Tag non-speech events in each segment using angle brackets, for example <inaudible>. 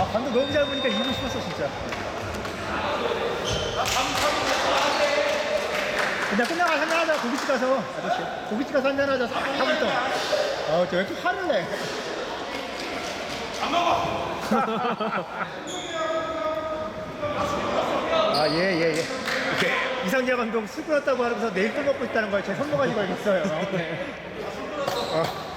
아, 감독 너무 잘 보니까 이기고 싶었어, 진짜. 그냥 끝나가 한잔하자, 고깃집 가서. 아저씨. 고깃집 가서 한잔하자, 하고 있던. 아, 저 왜 이렇게 화를 내? <laughs> 아, 예, 예, 예. 이렇게 이상재 감독 수고였다고 하면서 내일 또 먹고 있다는 걸 제 손모가지 걸겠어요. 어.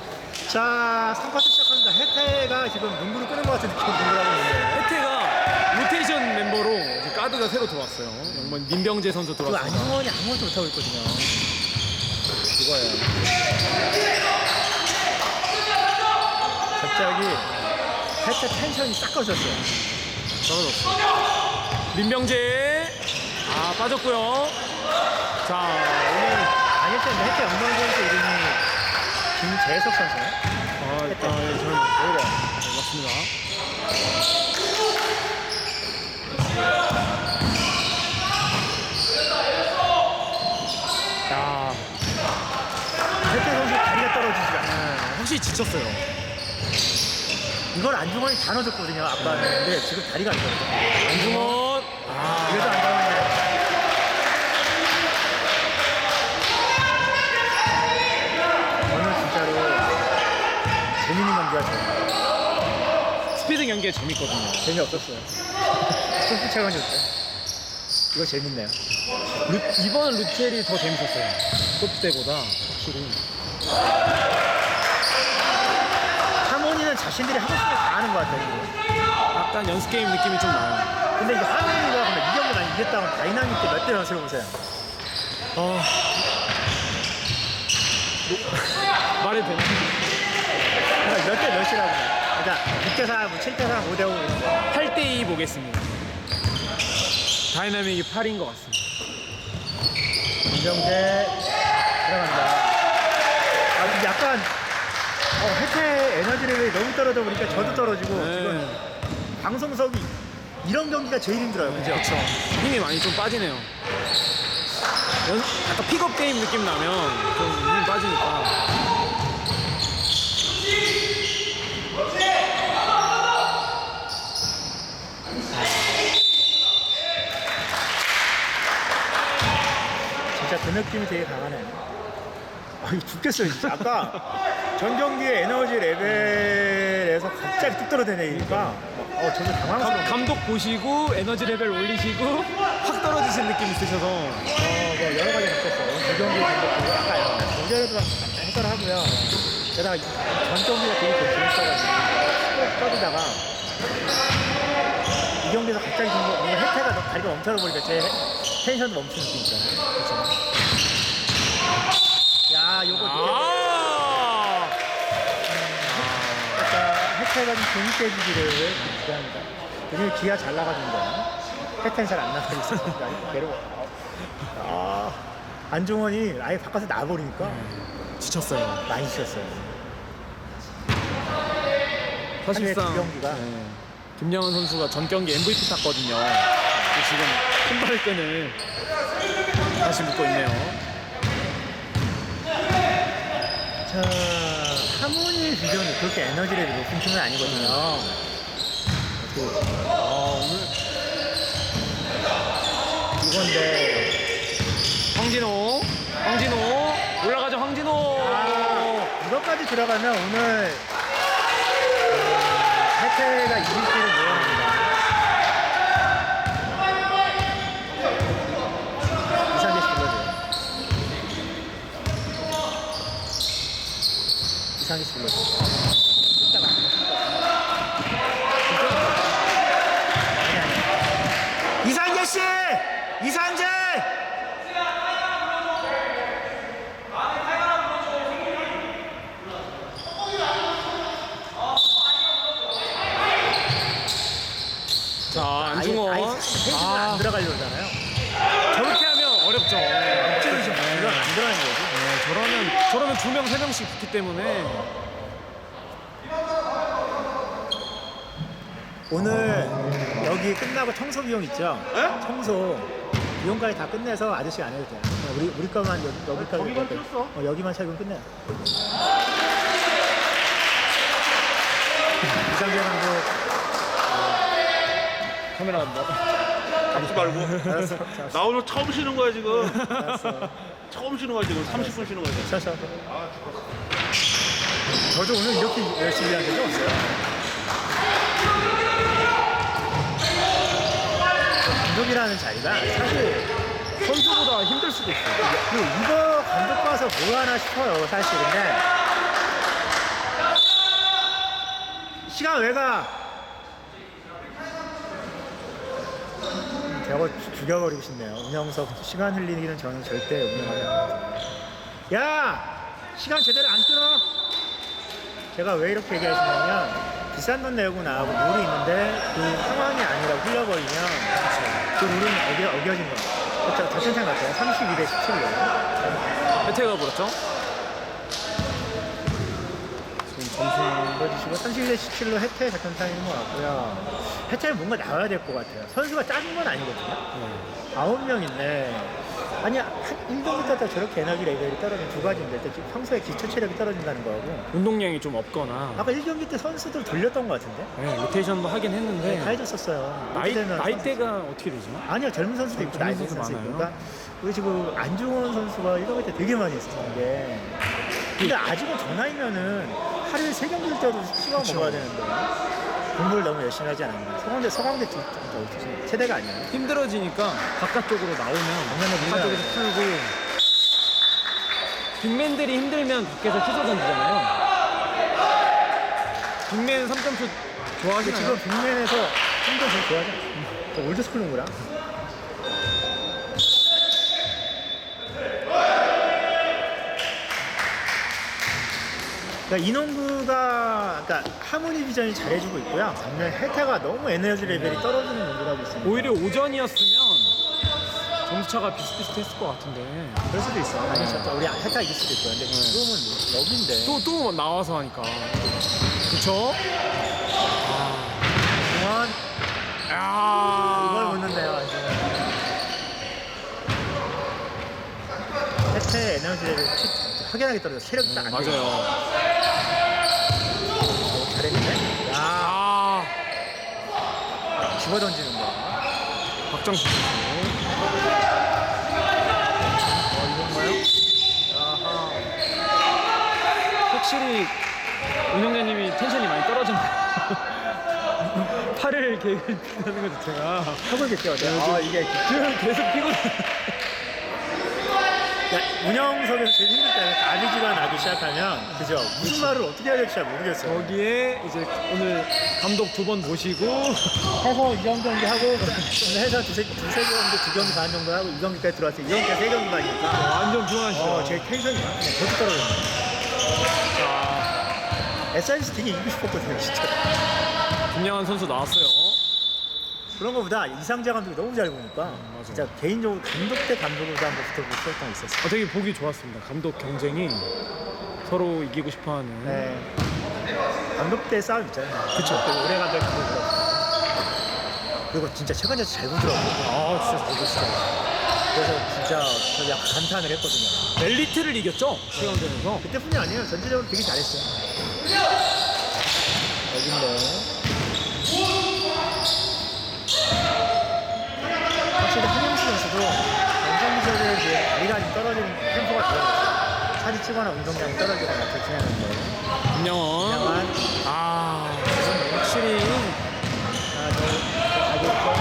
자, 3쿼터 시작합니다. 혜태가 지금 눈물을 끄는 것 같은 느낌 눈물 하고 있는데. 혜태가 로테이션 멤버로 이제 가드가 새로 들어왔어요. 영번 민병재 선수 그 들어왔습니다. 안중원이 아무것도 못하고 있거든요. 이거예요. 갑자기 혜태 텐션이 싹 꺼졌어요. 떨어졌어. 민병재 아 빠졌고요. 자 오늘 아닐 텐데 혜태 엉덩이 선수 이름이 김재석 선수요? 아 일단 예, 저는 오히려. 네, 맞습니다. 야 혜태 선수 다리가 떨어지지가 않아요. 네, 확실히 지쳤어요. 이걸 안중원이 다 넣어줬거든요, 아빠는. 근데 지금 다리가 안 떨어져. 안중원 아 그래도 안 나오는데. 저는 진짜로 재밌는 경기가 스피드 경기가 재밌거든요. 재미없었어요. 소프 차원이었어요. 이거 재밌네요. 루, 이번 루텔이 더 재밌었어요. 소프 때보다 확실히. 하모니는 자신들이 하고 싶은 거다 하는 것 같아요. 이거. 약간 연습 게임 느낌이 좀 나요. 근데 이게 하모니가 그러면 이 경기 난 이겼다고 다이나믹 때몇 대 연습해 보세요. 아. <laughs> 말이 되나? 그러니까 몇대 몇이라고. 그러니까 6대 4, 뭐 7대 4, 5대 5 이런 거. 8대2 보겠습니다. 다이나믹이 8인 것 같습니다. 김정재 들어간다. 아, 근데 약간 어, 해태 에너지 레벨이 너무 떨어져 보니까 저도 떨어지고 네. 지금 방송석이 이런 경기가 제일 힘들어요. 그죠? 그렇죠. 힘이 많이 좀 빠지네요. 연, 약간 픽업 게임 느낌 나면 좀 힘이 빠지니까. 진짜 그 느낌이 되게 강하네. 아, 이거 죽겠어요, 진짜. 아까 전 경기의 에너지 레벨에서 갑자기 뚝 떨어지니까 어, 저도 감, 당황스러워. 감 독 보시고 에너지 레벨 올리시고 확 떨어지신 느낌 있으셔서 어, 뭐 여러 가지 느꼈어요. 그 경기 경기 아까요. 경기에도 해설하고요. 게다가 전 경기가 되게 좀 재밌어가지고 쭉 떠들다가 이 경기에서 갑자기 좀 뭔가 혜태가 다리가 멈춰 보니까 제 텐션도 멈추는 느낌 있잖아요. 그렇죠. 좀 재밌게 해주기를 기대합니다. 요즘 기아 잘 거야. 혜태는 잘안 나가고 있으니까 괴로워. 아, 안종원이 아예 바깥에 나와버리니까 지쳤어요. 많이 지쳤어요. 사실상 두 경기가. 네. 김양은 선수가 전 경기 MVP 탔거든요. 지금 큰 발 끈을 다시 묶고 있네요. 자, 하모니 비전이 그렇게 에너지 레벨이 높은 팀은 아니거든요. 어떻게? 아, 오늘 이건데, 황진호, 황진호 올라가죠 황진호. 아, 이것까지 들어가면 오늘 어, 혜태가 이길지를 모릅니다. 이상계 씨 불러줘요. 아니, 아니. 이상계 씨! 이상재! 자 아예, 안중원. 아예 헤이즈는 아, 안 들어가려잖아요. 저렇게 하면 어렵죠. 찌르지 이건 안 들어가는 거지. 네, 저러면 저러면 두 명 세 명씩 붙기 때문에 오늘 여기 끝나고 청소 비용 있죠? 청소 비용까지 다 끝내서 아저씨가 안 해도 돼요. 그냥 우리 우리 거만 여기 여기까지 거기만 이렇게. 뜯었어. 어, 여기만 차면 끝내. 이상재 감독 어, 카메라 나. 잡지 말고. 나 오늘 처음 쉬는 거야 지금. 알았어. 처음 쉬는 거야 지금. 30분 쉬는 거야. 지금. 자, 자. 저도 오늘 이렇게 열심히 한 적이 없어요. 감독이라는 자리가 사실 선수보다 힘들 수도 있어요. 그 이거 감독 봐서 뭐 하나 싶어요 사실 근데 시간 왜 가 저거 죽- 죽여버리고 싶네요. 운영석 시간 흘리기는 저는 절대 운영하지 않아요 야! 시간 제대로 안 끊어! 제가 왜 이렇게 얘기하시냐면 비싼 돈 내고 나하고 룰이 있는데 그 상황이 아니라 흘려버리면 그 룰은 어겨, 어겨진 거예요. 그렇죠 저천장 같아요. 32대 17로. 혜태가 그렇죠? 지금 점수 보여주시고 31대 17로 혜태 작전 타임인 것 같고요. 혜태는 뭔가 나와야 될 것 같아요. 선수가 작은 건 아니거든요. 네. 아홉 명인데 아니 한 1경기 때 저렇게 에너지 레벨이 떨어진 두 가지인데 평소에 기초 체력이 떨어진다는 거고 운동량이 좀 없거나 아까 1경기 때 선수들 돌렸던 것 같은데 네, 로테이션도 하긴 다 했는데 해줬었어요. 나이 되면 나이대가 어떻게 되죠? 아니요 젊은 선수도 있고 젊은 나이 든 선수 선수 있고 많아요? 그러니까 우리 지금 안중원 선수가 1경기 때 되게 많이 했었던 게 근데 아직은 저 나이면은 하루에 세 경기를 뛰어도 시간 그쵸. 먹어야 되는데 공부를 너무 열심히 하지 않았나 서강대 서강대 좀- 좀 어떠세요? 세대가 아니에요 힘들어지니까 바깥쪽으로 나오면 방면에 바깥쪽에서 밀려야 풀고 빅맨들이 힘들면 밖에서 희소 던지잖아요. 빅맨 3점슛 근데 좋아하시나요? 지금 빅맨에서 힘도 제일 좋아하죠 저 올드스쿨 농구랑 그러니까 이농구가 그러니까 하모니 비전이 잘해주고 있고요. 반면 혜태가 너무 에너지 레벨이 떨어지는 농구를 하고 있습니다. 오히려 오전이었으면 점수차가 비슷비슷했을 것 같은데. 그럴 수도 있어요. 아니 저 우리 혜태가 이길 수도 있고요. 근데 네. 지금은 여기인데. 또 또 나와서 하니까. 그쵸? 중원 이걸 야 묻는데요 완전 혜태의 에너지 레벨이 확연하게 떨어져 체력이 딱안 맞아요. 잘했네. 야, 아 집어 던지는 거. 박정수 선수. 어, 이건가요? 아하. 확실히 운영자님이 텐션이 많이 떨어졌네요. <laughs> 팔을 계획을 하는 것 자체가 턱을 겠죠 아, 이게 계속 피곤해. 그러니까 운영석에서 제일 힘들 때는 아비지가 나기 시작하면 그죠? 무슨 말을 어떻게 해야 될지 잘 모르겠어요. 거기에 이제 오늘 감독 두 번 모시고 해서 이경 경기 하고 좀 해서 두세 두세 경기 두 경기 반 정도 하고 이 경기까지 들어왔어요. 이 경기가 세 경기 반이니까. 완전 피곤하시죠. 어, 제 텐션이 그냥 저도 떨어졌네. SIS 되게 이기고 싶었거든요, 진짜. 김양환 선수 나왔어요. 그런 거보다 이상재 감독이 너무 잘 보니까 맞아. 진짜 개인적으로 감독 대 감독으로 한번 붙어보고 싶었던 게 있었어요. 어, 되게 보기 좋았습니다. 감독 경쟁이 서로 이기고 싶어하는. 네. 감독 대 싸움 있잖아요. 그쵸. 오래 감독 감독으로. 그리고 진짜 최근에 잘 보더라고요. 아 진짜 잘 보시죠. 그래서 진짜 저 약간 감탄을 했거든요. 멜리트를 이겼죠? 최강전에서. 그때뿐이 아니에요. 전체적으로 되게 잘했어요. 여긴데. 확실히 한영수 선수도 연성기절에 비해 다리가 좀 떨어지는 템포가 달라졌어요. 살이 찌거나 운동량이 떨어지거나 그렇게 하는데. 김양원. 그냥만 아 확실히 아, 저, 저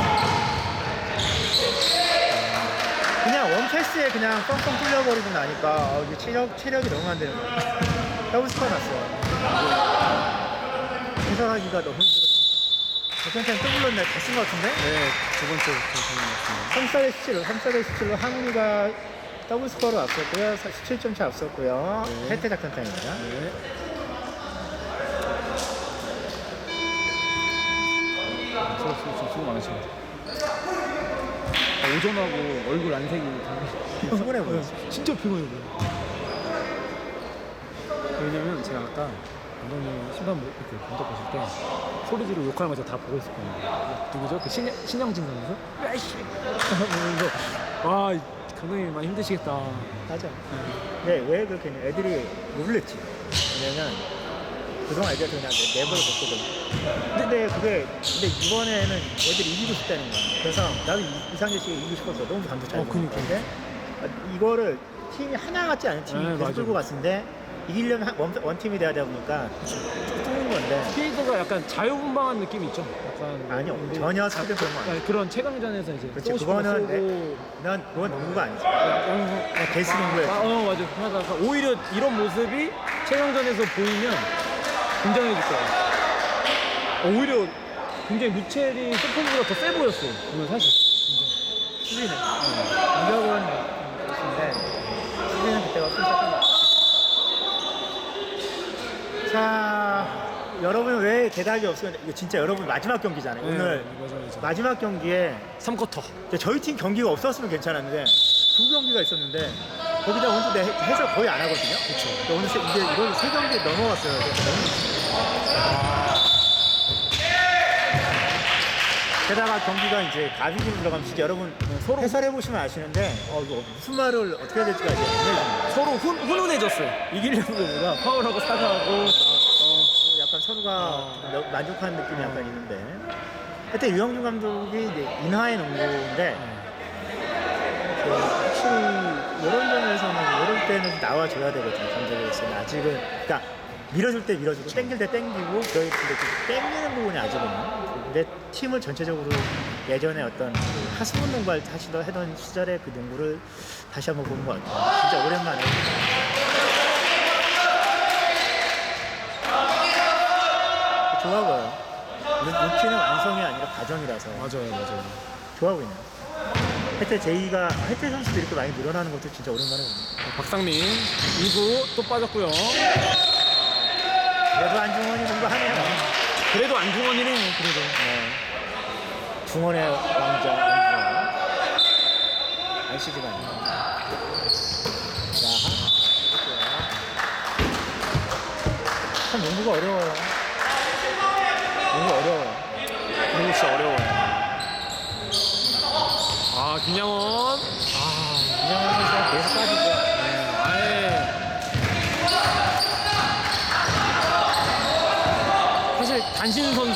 그냥 원 패스에 그냥 뻥뻥 뚫려버리고 나니까 아, 이게 체력, 체력이 너무 안 되는 거야. 더블스코어 났어요. 해설하기가 너무 힘들어서. 백현찬 또 불렀네. 다쓴것 같은데? 네두 번째 경선이었습니다. 3살에 17로, 3살에 17로 항우이가 더블 스코어로 앞섰고요. 17점 차 앞섰고요. 네. 혜태 작전 타입니다. 네. 수고 수고 수고 많으십니다. 아, 오전하고 얼굴 안색이 피곤해 보였어. 진짜 피곤해 보여. 왜냐면 제가 아까 감독님 심판 보- 그 감독 보실 때 소리 지르고 욕하는 거 제가 다 보고 있었거든요. 누구죠? 그 신, 신영진 선수? 야이씨! 하면서 와 감독님 많이 힘드시겠다. 맞아. 네, 왜 그렇게 했냐. 애들이 놀랬지. 왜냐면 그동안 애들한테 그냥 내- 내버려 뒀거든. 근데 그게 근데 이번에는 애들이 이기고 싶다는 거야. 그래서 나도 이- 이상재 씨가 이기고 싶었어. 너무 감독 잘 어, 그니까. 근데 이거를 팀이 하나 같지 않은 팀이 네, 계속 맞아. 끌고 갔는데 이기려면 한- 원, 원 팀이 돼야 되다 보니까 좀 건데 스피드가 약간 자유분방한 느낌이 있죠. 약간 아니요 근데 전혀 스피드 그런 거. 약간 그런 최강전에서 이제 그렇지 그거는 난 그건 농구가 아니지. 어, 베이스 농구였지. 아, 어 맞아. 그러다가 오히려 이런 모습이 최강전에서 보이면 굉장해질 거야. 어, 오히려 굉장히 루첼이 소품보다 더 세 보였어. 보면 사실. 공격은 그렇는데 수비는 그때가 훨씬 셌던 것 같아. 자 여러분 왜 대답이 없으면 이거 진짜 여러분 마지막 경기잖아요. 오늘 맞아 맞아. 마지막 경기에 3쿼터. 근데 저희 팀 경기가 없었으면 괜찮았는데 두 경기가 있었는데 거기다 오늘 내 해설 거의 안 하거든요. 그렇죠. 오늘 세, 이게 이걸 세 경기 넘어갔어요. 그래서 너무 게다가 경기가 이제 가비기로 들어가면 진짜 여러분 서로 해설해 보시면 아시는데 어, 이거 무슨 말을 어떻게 해야 될지가 이제 애매해집니다. 서로 훈, 훈훈해졌어요. 이기려는 것보다 파울하고 사과하고 서로가 어. 너- 만족하는 느낌이 약간 있는데. 그때 유영준 감독이 이제 인하의 농구인데 그 확실히 이런 점에서는 이럴 때는 나와줘야 되거든요 감독으로서는 아직은 그러니까 밀어줄 때 밀어주고 땡길 때 땡기고 그럴 때좀 땡기는 부분이 아직은 근데 팀을 전체적으로 예전에 어떤 그 하수분 농구를 하시던 해던 시절의 그 농구를 다시 한번 보는 것 같아요. 진짜 오랜만에 좋아 보여요 루- 루틴은 완성이 아니라 과정이라서 맞아요 맞아요. 좋아 보이네요 혜태 제이가 혜태 선수도 이렇게 많이 늘어나는 것도 진짜 오랜만에 보네요 박상민 2구 또 빠졌고요. 그래도 안중원이 공부하네요 그래도 안중원이네요. 그래도. 네. 중원의 왕자 안중원 RCG가 아니에요 자, 참 농구가 어려워요 농구 어려워요 너무 진짜 어려워요. 아 김양원. 아 김양원 선수가 계속 빠지죠 아예. 사실 단신 선수